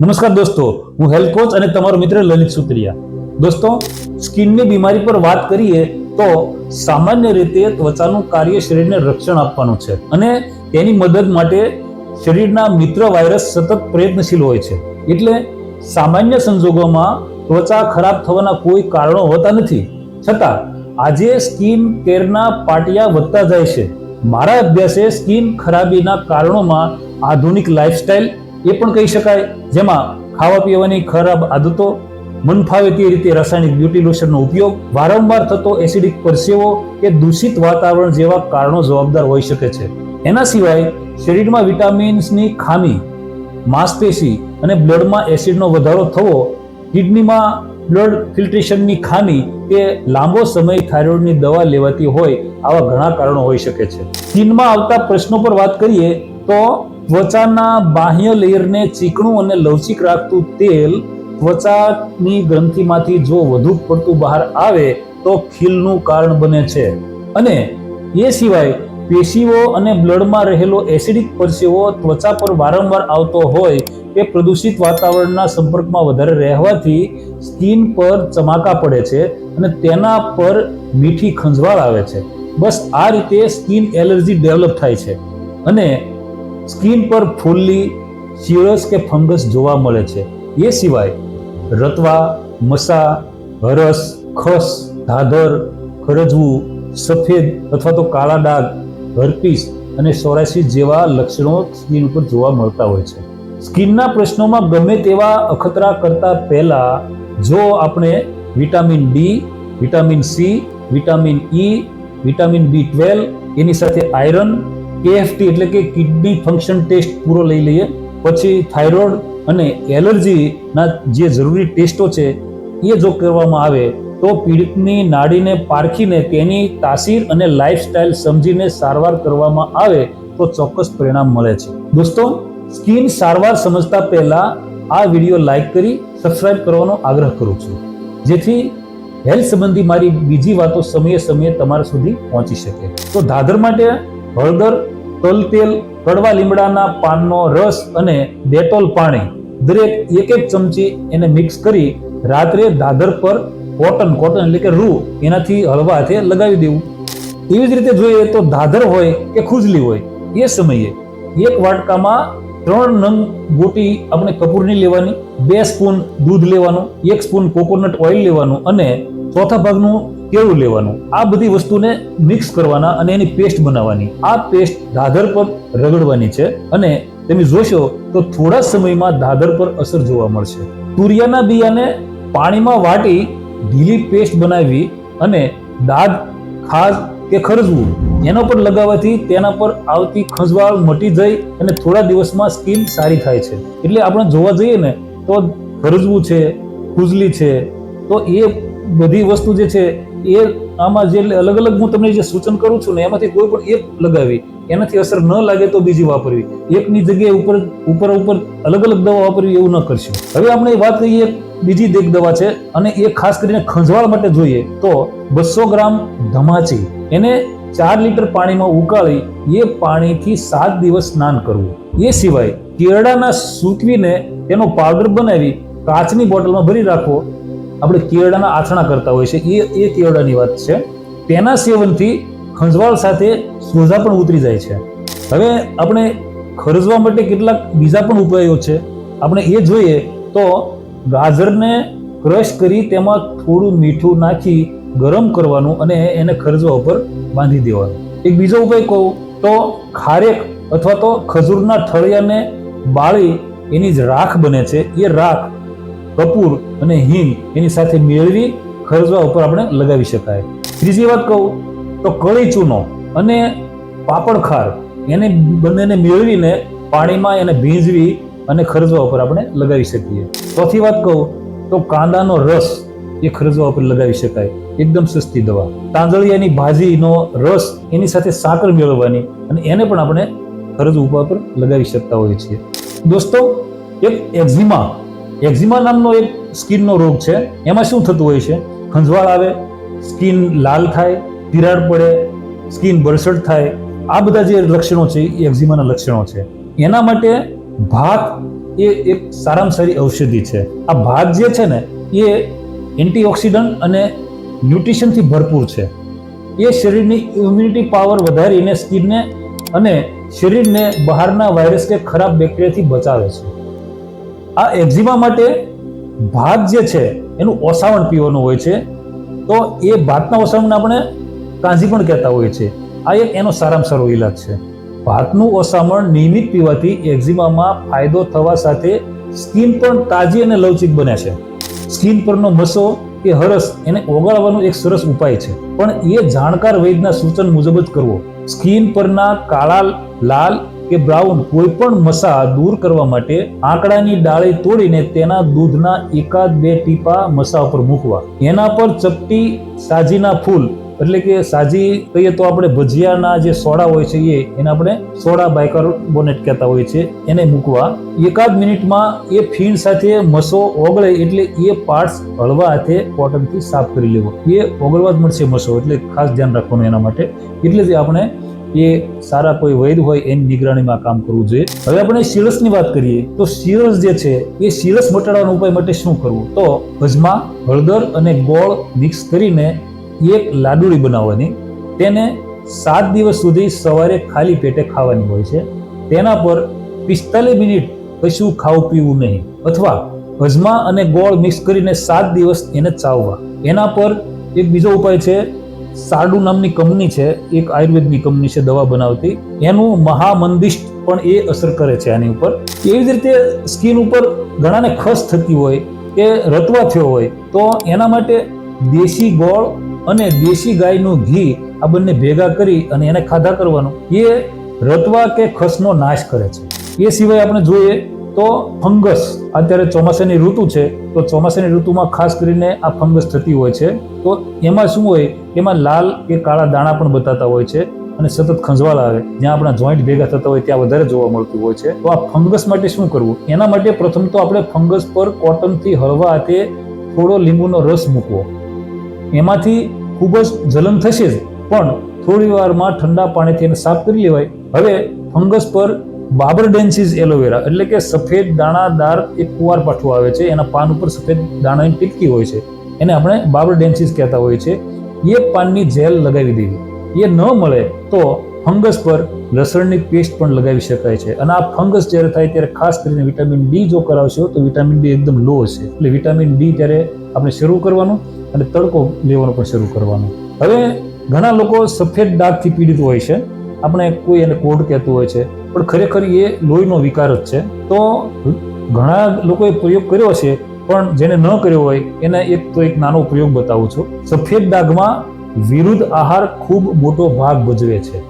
નમસ્કાર દોસ્તો, હું હેલ્થ કોચ અને તમારો મિત્ર લલિત સુત્રિયા. દોસ્તો, સ્કિનની બીમારી પર વાત કરીએ તો સામાન્ય રીતે ત્વચાનું કાર્ય શરીરને રક્ષણ આપવાનું છે અને તેની મદદ માટે શરીરના મિત્ર વાયરસ સતત પ્રયત્નશીલ હોય છે. એટલે સામાન્ય સંજોગોમાં ત્વચા ખરાબ થવાના કોઈ કારણો હોતા નથી. છતાં, આજે સ્કિન કેરના પાટિયા વધતા જાય છે. મારા અભ્યાસે સ્કિન ખરાબીના કારણોમાં આધુનિક લાઇફસ્ટાઇલ એ પણ કહી શકાય, જેમાં ખાવા પીવાની ખરાબ આદતો, મનફાવે તે રીતે રાસાયણિક બ્યુટી લોશનનો ઉપયોગ, વારંવાર થતો એસિડિક પરસેવો કે દૂષિત વાતાવરણ જેવા કારણો જવાબદાર હોઈ શકે છે. એના સિવાય શરીરમાં વિટામિન્સની ખામી, માંસપેશી અને બ્લડમાં એસિડનો વધારો થવો, કિડનીમાં બ્લડ ફિલ્ટ્રેશનની ખામી કે લાંબો સમય થાઇરોઇડની દવા લેવાતી હોય આવા ઘણા કારણો હોઈ શકે છે. ચીનમાં આવતા પ્રશ્નો પર વાત કરીએ તો ત્વચાના બાહ્ય લેયરને ચીકણું અને લવચીક રાખતું તેલ ત્વચાની ગ્રંથિમાંથી જો વધુ પડતું બહાર આવે તો ખીલનું કારણ બને છે. અને એ સિવાય પેશીઓ અને બ્લડમાં રહેલો એસિડિક પરસેવો ત્વચા પર વારંવાર આવતો હોય એ પ્રદૂષિત વાતાવરણના સંપર્કમાં વધારે રહેવાથી સ્કિન પર ચમાકા પડે છે અને તેના પર મીઠી ખંજવાળ આવે છે. બસ આ રીતે સ્કિન એલર્જી ડેવલપ થાય છે. અને સ્કિન પર ફૂલ્લી સિરસ કે ફંગસ જોવા મળે છે. એ સિવાય રતવા, મસા, હરસ, ખસ, ધાધર, ખરજવું, સફેદ અથવા તો કાળા ડાઘ, હર્પીસ અને સોરાસિસ જેવા લક્ષણો સ્કિન ઉપર જોવા મળતા હોય છે. સ્કિનના પ્રશ્નોમાં ગમે તેવા અખતરા કરતા પહેલા જો આપણે vitamin D vitamin C vitamin E vitamin B twelve, એની સાથે આયરન કેએફટી એટલે કે કિડની ફંક્શન ટેસ્ટ પૂરો લઈ લઈએ. પછી થાઇરોઇડ અને એલર્જીના જે જરૂરી ટેસ્ટો છે, એ જો કરવામાં આવે, તો પીડિતની નાડીને પારખીને તેની તાસીર અને લાઇફસ્ટાઇલ સમજીને સારવાર કરવામાં આવે, તો ચોક્કસ પરિણામ મળે છે. દોસ્તો, સ્કિન સારવાર સમજતા પહેલા આ વીડિયો લાઇક કરી, સબસ્ક્રાઇબ કરવાનો આગ્રહ કરું છું. જેથી હેલ્થ સંબંધી મારી બીજી વાતો સમયે સમયે તમારા સુધી પહોંચી શકે. તો ધાધર માટે હળદર તલ તેલ કડવા લીમડાના પાનનો રસ અને ડેટોલ પાણી. દરેક એક એક ચમચી એને મિક્સ કરી રાત્રે દાદર પર કોટન કોટન એટલે કે રૂ એનાથી હળવા હાથે લગાવી દેવું. એવી જ રીતે જોઈએ તો દાદર હોય કે ખુજલી હોય, એ સમયે એક વાટકામાં ત્રણ નંગ ગોટી આપણે કપૂરની લેવાની, બે સ્પૂન દૂધ લેવાનું, એક સ્પૂન કોકોનટ ઓઇલ લેવાનું અને ચોથા ભાગનું કેળું લેવાનું, આ બધી વસ્તુને મિક્સ કરવાના અને એની પેસ્ટ બનાવવાની. આ પેસ્ટ દાદર પર રગડવાની છે અને તમે જોશો તો થોડા સમયમાં દાદર પર અસર જોવા મળશે. તુરિયાના બિયાને પાણીમાં વાટી ઢીલી પેસ્ટ બનાવી અને દાદ ખાસ કે ખરજવું, એના પર લગાવવાથી તેના પર આવતી ખંજવાળ મટી જાય અને થોડા દિવસમાં સ્કિન સારી થાય છે. એટલે આપણે જોવા જઈએ ને, તો ખરજવું છે, ખુજલી છે, તો એ બધી વસ્તુ જે છે એ આમાં જે અલગ અલગ હું તમને જે સૂચન કરું છું ને, એમાંથી કોઈ પણ એક લગાવી, એનાથી અસર ન લાગે તો બીજી વાપરવી. એકની જગ્યાએ ઉપર ઉપર ઉપર અલગ અલગ દવા વાપરવી એવું ન કરશું. હવે આપણે વાત કરીએ બીજી દેખ દવા છે, અને એ ખાસ કરીને ખંજવાળ માટે જોઈએ તો બસો ગ્રામ ધમાચી. એને ચાર લીટર પાણીમાં ઉકાળી, એ પાણીથી સાત દિવસ સ્નાન કરવું. એ સિવાય કેળાના સૂકવીને તેનો પાવડર બનાવી કાચની બોટલમાં ભરી રાખવો આપણે કેળાના આથણા કરતા હોય છે, એ એ કેળાની વાત છે. તેના સેવનથી ખંજવાળ સાથે સોજા પણ ઉતરી જાય છે. હવે આપણે ખરજવા માટે કેટલાક બીજા પણ ઉપાયો છે. આપણે એ જોઈએ તો ગાજરને ક્રશ કરી તેમાં થોડું મીઠું નાખી ગરમ કરવાનું અને એને ખરજવા ઉપર બાંધી દેવાનું. એક બીજો ઉપાય કહું તો ખારેક અથવા તો ખજૂરના ઠળિયાને બાળી એની જ રાખ બને છે. એ રાખ કપૂર અને હિંગ એની સાથે મેળવી ખરજવા ઉપર આપણે લગાવી શકાય. ત્રીજી વાત કહું તો કળી ચૂનો અને પાપડખાર એને બંનેને મેળવીને પાણીમાં એને ભીંજવી અને ખરજવા ઉપર આપણે લગાવી શકીએ. ચોથી વાત કહું તો કાંદાનો રસ એ ખરજવા ઉપર લગાવી શકાય. એકદમ સસ્તી દવા. તાંજળિયાની ભાજીનો રસ એની સાથે સાકર મેળવવાની અને એને પણ આપણે ખરજ ઉપર પર લગાવી શકતા હોઈએ છીએ. દોસ્તો, એક એક્ઝિમા એક્ઝિમા નામનો એક સ્કિનનો રોગ છે. એમાં શું થતું હોય છે? ખંજવાળ આવે, સ્કિન લાલ થાય, તિરાડ પડે, સ્કિન બરસટ થાય. આ બધા જે લક્ષણો છે, એ એક્ઝિમાના લક્ષણો છે. એના માટે ભાત એ એક સારામાં સારી ઔષધિ છે. આ ભાત જે છે ને, એ એન્ટીઓક્સિડન્ટ અને ન્યુટ્રિશનથી ભરપૂર છે. એ શરીરની ઇમ્યુનિટી પાવર વધારીને સ્કિનને અને શરીરને બહારના વાયરસ કે ખરાબ બેક્ટેરિયાથી બચાવે છે. આ એક્ઝિમા માટે ભાત જે છે, એનું ઓસાવણ પીવાનું હોય છે. તો એ ભાતના ઓસાવણને આપણે કાંજી પણ કહેતા હોય છે આ એક એનો સારામાં સારો ઈલાજ છે. ભાતનું ઓસામણ નિયમિત પીવાથી એક્ઝિમામાં ફાયદો થવા સાથે સ્કિન પણ તાજી અને લવચિક બને છે. સ્કિન પરનો મસો કે હરસ એને ઓગાળવાનો એક સરસ ઉપાય છે. પણ એ જાણકાર વૈદના સૂચન મુજબ જ કરવો. સ્કિન પરના કાળા, લાલ કે બ્રાઉન કોઈ પણ મસા દૂર કરવા માટે આંકડાની ડાળી તોડીને તેના દૂધના એકાદ બે ટીપા મસા ઉપર મૂકવા. એના પર ચપટી સાજીના ફૂલ, એટલે કે સાજી કહીએ તો આપણે ભજીયાના જે સોડા હોય છે એ, એને આપણે સોડા બાયકાર્બોનેટ કહેતા હોય છે, એને મૂકવા. એકાદ મિનિટમાં એ ફીણ સાથે મસો ઓગળે એટલે એ પાર્ટ્સ હળવા હાથે કોટનથી સાફ કરી લેવો. એ ઓગળવા જ મળશે મસો, એટલે ખાસ ધ્યાન રાખવાનું એના માટે. એટલે જ આપણે એ સારા કોઈ વૈદ હોય એની નિગરાણીમાં કામ કરવું જોઈએ. હવે આપણે શીરસની વાત કરીએ, તો શીરસ જે છે, એ શીરસ મટાડવાનો ઉપાય માટે શું કરવું? તો ભજમાં હળદર અને ગોળ મિક્સ કરીને એક લાડુળી બનાવવાની. તેને સાત દિવસ સુધી સવારે ખાલી પેટે ખાવાની હોય છે. તેના પર પિસ્તાલીસ મિનિટ કશું ખાવું પીવું નહીં. અથવા અજમા અને ગોળ મિક્સ કરીને સાત દિવસ એને ચાવવા. એના પર એક બીજો ઉપાય છે સાડુ નામની કંપની છે, એક આયુર્વેદની કંપની છે દવા બનાવતી. એનું મહામંદિષ્ટ પણ એ અસર કરે છે આની ઉપર. એવી જ રીતે સ્કિન ઉપર ઘણાને ખસ થતી હોય, કે રતવા થયો હોય, તો એના માટે દેશી ગોળ અને દેશી ગાયનું ઘી આ બંને ભેગા કરી અને એને ખાધા કરવાનું. એ રતવા કે ખસનો નાશ કરે છે. એ સિવાય આપણે જોઈએ તો ફંગસ, અત્યારે ચોમાસાની ઋતુ છે, તો ચોમાસાની ઋતુમાં ખાસ કરીને આ ફંગસ થતી હોય છે. તો એમાં શું હોય? એમાં લાલ કે કાળા દાણા પણ બતાતા હોય છે અને સતત ખંજવાળ આવે. જ્યાં આપણા જોઈન્ટ ભેગા થતા હોય, ત્યાં વધારે જોવા મળતું હોય છે. તો આ ફંગસ માટે શું કરવું? એના માટે પ્રથમ તો આપણે ફંગસ પર કોટનથી હળવા હાથે થોડો લીંબુનો રસ મૂકવો. એમાંથી ખૂબ જ જલન થશે જ, પણ થોડી વારમાં ઠંડા પાણીથી એને સાફ કરી લેવાય. હવે ફંગસ પર બાબર ડેન્સીસ એલોવેરા, એટલે કે સફેદ દાણાદાર એક કુવાર પાઠું આવે છે, એના પાન ઉપર સફેદ દાણાની ટીપકી હોય છે. એને આપણે બાબર ડેન્સીસ કહેતા હોય છે એ પાનની જેલ લગાવી દેવી એ ન મળે તો ફંગસ પર લસણની પેસ્ટ પણ લગાવી શકાય છે. અને આ ફંગસ જ્યારે થાય ત્યારે ખાસ કરીને વિટામિન ડી જો કરાવશો તો વિટામિન ડી એકદમ લો છે એટલે વિટામિન ડી ત્યારે આપણે શરૂ કરવાનું અને તડકો લેવાનો પણ શરૂ કરવાનો. હવે ઘણા લોકો સફેદ ડાઘથી પીડિત હોય છે. આપણે કોઈ એને કોડ કહેતું હોય છે. પણ ખરેખર એ લોહીનો વિકાર જ છે. તો ઘણા લોકોએ પ્રયોગ કર્યો છે પણ જેને ન કર્યો હોય, એને એક તો એક નાનો પ્રયોગ બતાવું છું. સફેદ ડાઘમાં વિરુદ્ધ આહાર ખૂબ મોટો ભાગ ભજવે છે.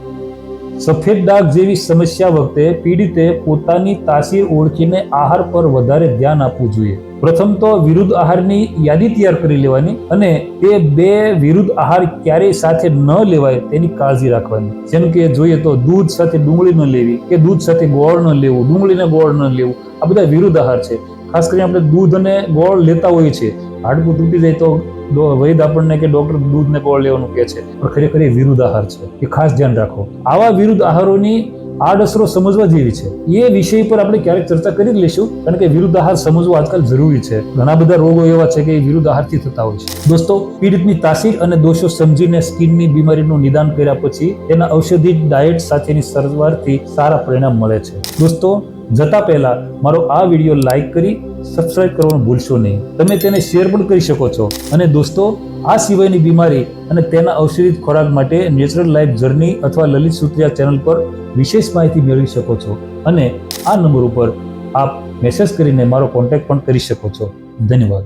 સફેદ ડાઘ જેવી સમસ્યા વખતે પીડિતે પોતાની તાસીર ઓળખીને આહાર પર વધારે ધ્યાન આપવું જોઈએ. પ્રથમ તો વિરુદ્ધ આહારની યાદી તૈયાર કરી લેવાની અને તે બે વિરુદ્ધ આહાર ક્યારેય સાથે ન લેવાય તેની કાળજી રાખવાની. જેમ કે જોઈએ તો દૂધ સાથે ડુંગળી ન લેવી કે દૂધ સાથે ગોળ ન લેવું, ડુંગળીને ગોળ ન લેવું, આ બધા વિરુદ્ધ આહાર છે. ખાસ કરીને આપણે દૂધ અને ગોળ લેતા હોઈએ છીએ. હાડકું તૂટી જાય તો વૈદ આપણને કે ડોક્ટર દૂધને ને લેવાનું કહે છે. પણ ખરેખર એ વિરુદ્ધ આહાર છે. એ ખાસ ધ્યાન રાખો. આવા વિરુદ્ધ આહારોની આડઅસરો સમજવા જેવી છે. એ વિષય પર આપણે ક્યારેક ચર્ચા કરી લઈશું. કારણ કે વિરુદ્ધ આહાર સમજવો આજકાલ જરૂરી છે. ઘણા બધા રોગો એવા છે કે એ વિરુદ્ધ આહારથી થતા હોય છે. દોસ્તો, પીડિતની તાસીર અને દોષો સમજીને સ્કિનની બીમારીનું નિદાન કર્યા પછી તેના ઔષધિ ડાયટ સાથેની સારવારથી સારા પરિણામ મળે છે. દોસ્તો, જતા પહેલા મારો આ વીડિયો લાઈક કરી સબસ્ક્રાઇબ કરવાનું ભૂલશો નહીં. તમે તેને શેર પણ કરી શકો છો. અને દોસ્તો, આ સિવાયની બીમારી અને તેના ઔષધિત ખોરાક માટે નેચરલ લાઈફ જર્ની અથવા લલિત સુત્રિયા ચેનલ પર વિશેષ માહિતી મેળવી શકો છો. અને આ નંબર ઉપર આપ મેસેજ કરીને મારો કોન્ટેક્ટ પણ કરી શકો છો. ધન્યવાદ.